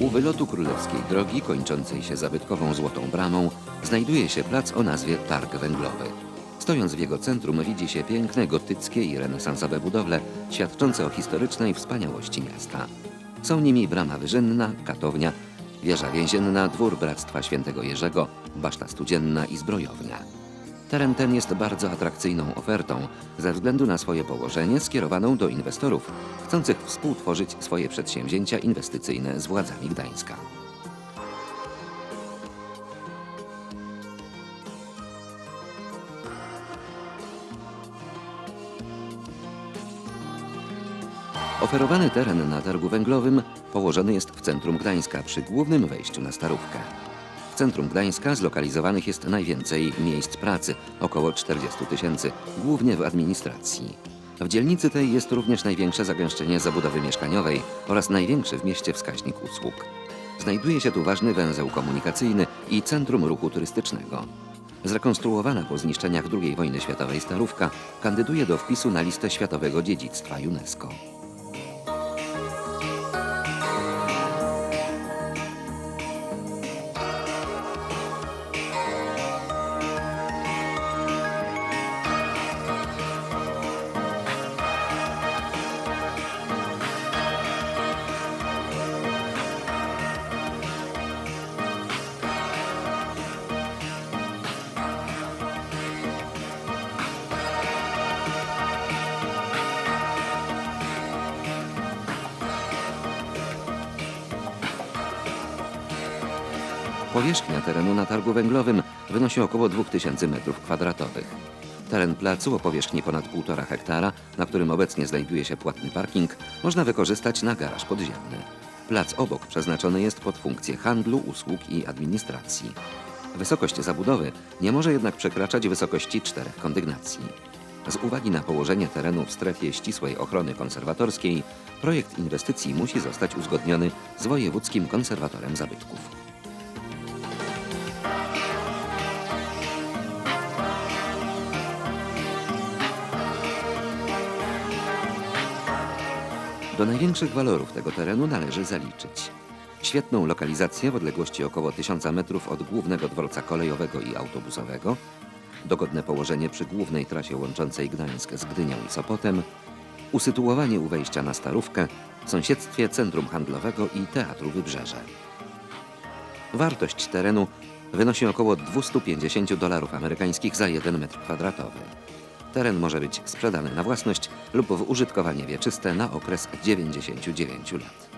U wylotu królewskiej drogi, kończącej się zabytkową Złotą Bramą, znajduje się plac o nazwie Targ Węglowy. Stojąc w jego centrum widzi się piękne gotyckie i renesansowe budowle, świadczące o historycznej wspaniałości miasta. Są nimi brama wyżynna, katownia, wieża więzienna, dwór Bractwa Świętego Jerzego, baszta studzienna i zbrojownia. Teren ten jest bardzo atrakcyjną ofertą ze względu na swoje położenie skierowaną do inwestorów chcących współtworzyć swoje przedsięwzięcia inwestycyjne z władzami Gdańska. Oferowany teren na targu węglowym położony jest w centrum Gdańska przy głównym wejściu na Starówkę. Centrum Gdańska zlokalizowanych jest najwięcej miejsc pracy, około 40 tysięcy, głównie w administracji. W dzielnicy tej jest również największe zagęszczenie zabudowy mieszkaniowej oraz największy w mieście wskaźnik usług. Znajduje się tu ważny węzeł komunikacyjny i centrum ruchu turystycznego. Zrekonstruowana po zniszczeniach II wojny światowej Starówka kandyduje do wpisu na listę światowego dziedzictwa UNESCO. Powierzchnia terenu na targu węglowym wynosi około 2000 m2. Teren placu o powierzchni ponad 1,5 hektara, na którym obecnie znajduje się płatny parking, można wykorzystać na garaż podziemny. Plac obok przeznaczony jest pod funkcje handlu, usług i administracji. Wysokość zabudowy nie może jednak przekraczać wysokości czterech kondygnacji. Z uwagi na położenie terenu w strefie ścisłej ochrony konserwatorskiej, projekt inwestycji musi zostać uzgodniony z wojewódzkim konserwatorem zabytków. Do największych walorów tego terenu należy zaliczyć świetną lokalizację w odległości około 1000 metrów od głównego dworca kolejowego i autobusowego, dogodne położenie przy głównej trasie łączącej Gdańsk z Gdynią i Sopotem, usytuowanie u wejścia na Starówkę, w sąsiedztwie centrum handlowego i teatru Wybrzeże. Wartość terenu wynosi około 250 dolarów amerykańskich za 1 metr kwadratowy. Teren może być sprzedany na własność lub w użytkowanie wieczyste na okres 99 lat.